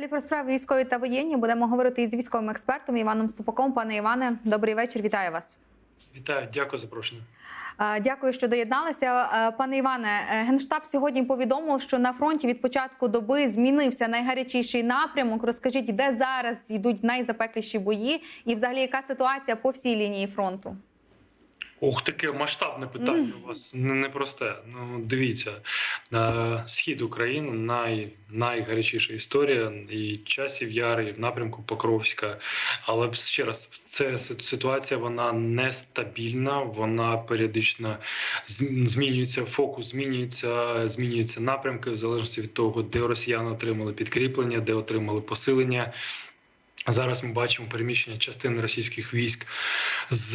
Далі про справи військові та воєнні будемо говорити із військовим експертом Іваном Ступаком. Пане Іване, добрий вечір. Вітаю вас. Вітаю, дякую за запрошення. Дякую, що доєдналися. Пане Іване, е, генштаб сьогодні повідомив, що на фронті від початку доби змінився найгарячіший напрямок. Розкажіть, де зараз йдуть найзапекліші бої, і взагалі яка ситуація по всій лінії фронту? Ох, таке масштабне питання у вас непросте. Ну дивіться, на схід України най, найгарячіша історія і часів яри, і в напрямку Покровська. Але ще раз, це ситуація вона нестабільна, вона періодично змінюється, фокус змінюється, змінюються напрямки в залежності від того, де росіяни отримали підкріплення, де отримали посилення. Зараз ми бачимо переміщення частини російських військ з,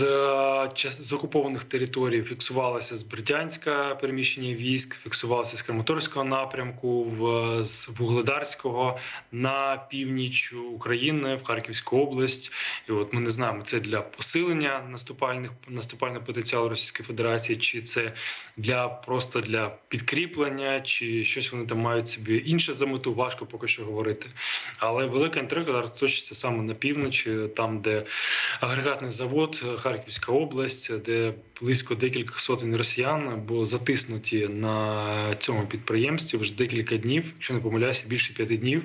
з окупованих територій. Фіксувалося з Бердянська переміщення військ, фіксувалося з Краматорського напрямку, в, з Вугледарського на північ України, в Харківську область. І от ми не знаємо, це для посилення наступальних наступального потенціалу Російської Федерації, чи це для просто для підкріплення, чи щось вони там мають собі інше за мету. Важко поки що говорити. Але велика інтрига зараз точиться саме на півночі, там, де агрегатний завод, е, Харківська область, де близько декілька сотень росіян були затиснуті на цьому підприємстві вже декілька днів, якщо не помиляюся, більше п'яти днів.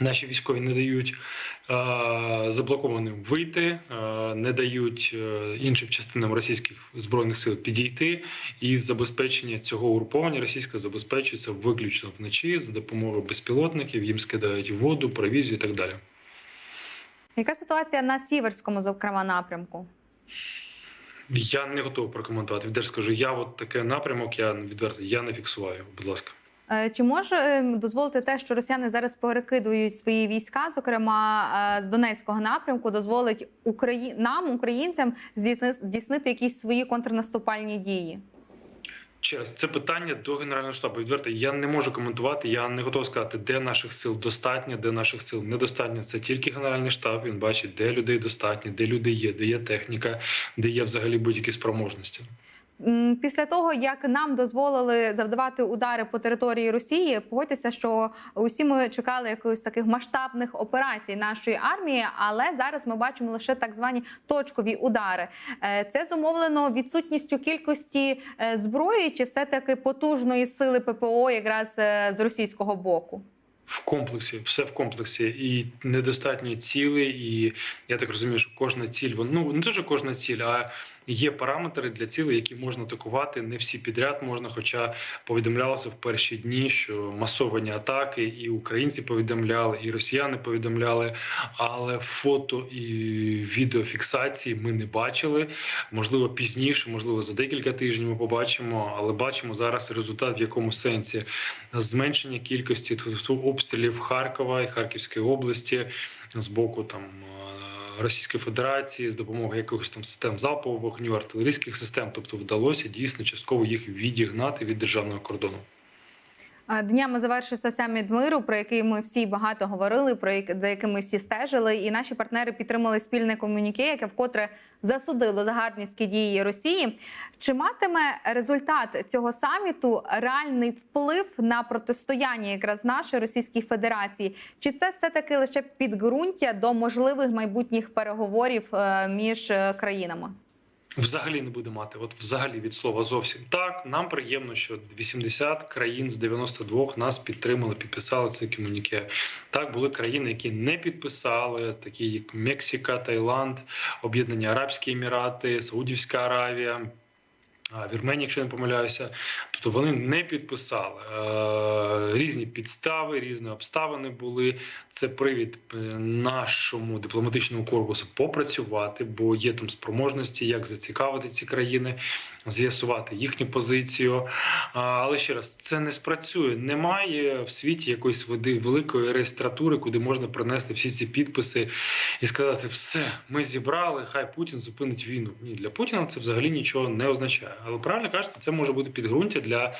Наші військові не дають е, заблокованим вийти, е, не дають е, іншим частинам російських збройних сил підійти, і забезпечення цього угруповання російського забезпечується виключно вночі за допомогою безпілотників. Їм скидають воду, провізію і так далі. Яка ситуація на сіверському, зокрема, напрямку? Я не готовий прокоментувати. Відверто скажу, я от таке напрямок. Я відверто я не фіксую. Будь ласка. Е, Чи може е, дозволити те, що росіяни зараз перекидують свої війська, зокрема е, з Донецького напрямку, дозволить Украї... нам, українцям, здійсни- здійснити якісь свої контрнаступальні дії? Через це питання до генерального штабу. Відверто я не можу коментувати. Я не готовий сказати, де наших сил достатньо, де наших сил недостатньо. Це тільки генеральний штаб. Він бачить, де людей достатньо, де люди є, де є техніка, де є взагалі будь-які спроможності. Після того, як нам дозволили завдавати удари по території Росії, погодьтеся, що усі ми чекали якихось таких масштабних операцій нашої армії, але зараз ми бачимо лише так звані точкові удари. Е, Це зумовлено відсутністю кількості е, зброї, чи все таки потужної сили ППО, якраз е, з російського боку. В комплексі, все в комплексі, і недостатньо цілей. І я так розумію, що кожна ціль, ну не дуже кожна ціль, а є параметри для цілей, які можна атакувати. Не всі підряд можна. Хоча повідомлялося в перші дні, що масовані атаки, і українці повідомляли, і росіяни повідомляли, але фото і відеофіксації ми не бачили. Можливо, пізніше, можливо, за декілька тижнів ми побачимо, але бачимо зараз результат в якому сенсі зменшення кількості обстрілів Харкова і Харківської області з боку там. Російської Федерації з допомогою якихось там систем залпового вогню, артилерійських систем, тобто вдалося дійсно частково їх відігнати від державного кордону. Днями завершився саміт миру, про який ми всі багато говорили, про як- за яким ми всі стежили. І наші партнери підтримали спільне комюніке, яке вкотре засудило загарбницькі дії Росії. Чи матиме результат цього саміту реальний вплив на протистояння якраз нашої Російської Федерації? Чи це все таки лише підґрунтя до можливих майбутніх переговорів е, між е, країнами? Взагалі не буде мати, от взагалі від слова зовсім так. Нам приємно, що 80 країн з 92 нас підтримали, підписали це комуніке. Так були країни, які не підписали, такі як Мексика, Таїланд, Об'єднані Арабські Емірати, Саудівська Аравія. А, Вірменія, якщо не помиляюся, тобто вони не підписали Е, різні підстави, різні обставини були. Це привід е, нашому дипломатичному корпусу попрацювати, бо є там спроможності, як зацікавити ці країни, з'ясувати їхню позицію. Але ще раз, це не спрацює. Немає в світі якоїсь великої реєстратури, куди можна принести всі ці підписи і сказати: все, ми зібрали, хай Путін зупинить війну. Ні, для Путіна це взагалі нічого не означає. Але правильно кажете, це може бути підґрунтя для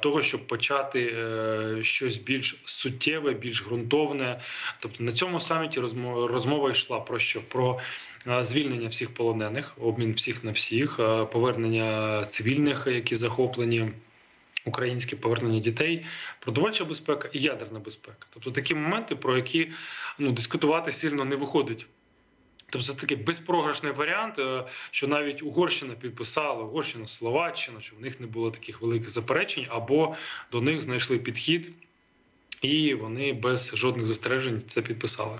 того, щоб почати е, щось більш суттєве, більш ґрунтовне. Тобто на цьому саміті розмова, розмова йшла про що? Про звільнення всіх полонених, обмін всіх на всіх, повернення цивільних, які захоплені. Українське повернення дітей, продовольча безпека і ядерна безпека. Тобто такі моменти, про які ну, дискутувати сильно не виходить. Тобто це такий безпрограшний варіант, е, що навіть Угорщина підписала, Угорщина, Словаччина, що в них не було таких великих заперечень, або до них знайшли підхід, і вони без жодних застережень це підписали.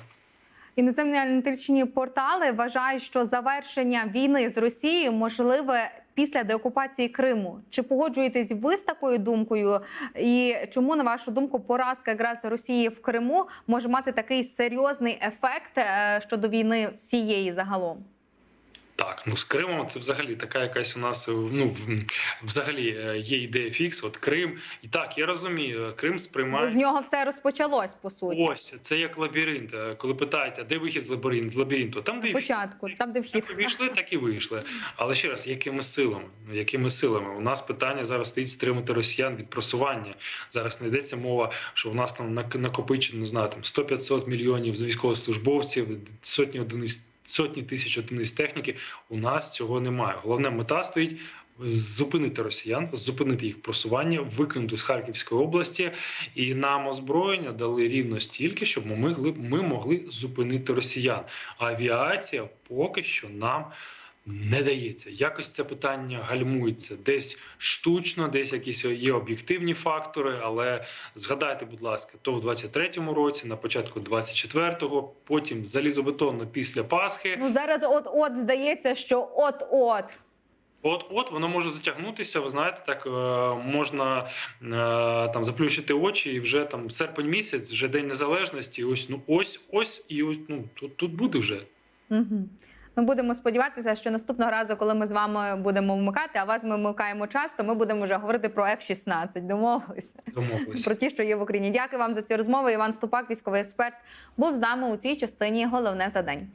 Іноземні аналітичні портали вважають, що завершення війни з Росією можливе після деокупації Криму. Чи погоджуєтесь ви з такою думкою? І чому, на вашу думку, поразка якраз Росії в Криму може мати такий серйозний ефект е, щодо війни всієї загалом? Так, ну з Кримом це взагалі така якась у нас ну взагалі е, є ідея фікс. От Крим, і так я розумію, Крим сприймає З нього все розпочалось по суті. ось це як лабіринт. Е, Коли питаєте, де вихід з лабіринту? Лабіринту, там де. Спочатку, там де вхід. Як вийшли, так і вийшли. Але ще раз, якими силами? Якими силами? У нас питання зараз стоїть стримати росіян від просування. Зараз не йдеться мова, що у нас там нак- накопичено, не знаю, там 100-500 мільйонів з військовослужбовців, сотні одиниць, сотні тисяч одиниць техніки. У нас цього немає. Головна мета стоїть. Зупинити росіян, зупинити їх просування, викинути з Харківської області, і нам озброєння дали рівно стільки, щоб ми могли, ми могли зупинити росіян. Авіація поки що нам не дається. Якось це питання гальмується десь штучно, десь якісь є об'єктивні фактори. Але згадайте, будь ласка, то в 23-му році, на початку 24-го, потім залізобетонно після Пасхи. Ну зараз, от от здається, що от от. От, от воно може затягнутися. Ви знаєте, так е, можна е, там заплющити очі, і вже там серпень місяць, вже день незалежності. Ось ну ось, ось і ось ну тут, тут буде вже. Угу. Ми будемо сподіватися, що наступного разу, коли ми з вами будемо вмикати, а вас ми вмикаємо часто, ми будемо вже говорити про F-16. Домовилися Домовилися. про ті, що є в Україні. Дякую вам за цю розмову. Іван Ступак, військовий експерт, був з нами у цій частині. Головне за день.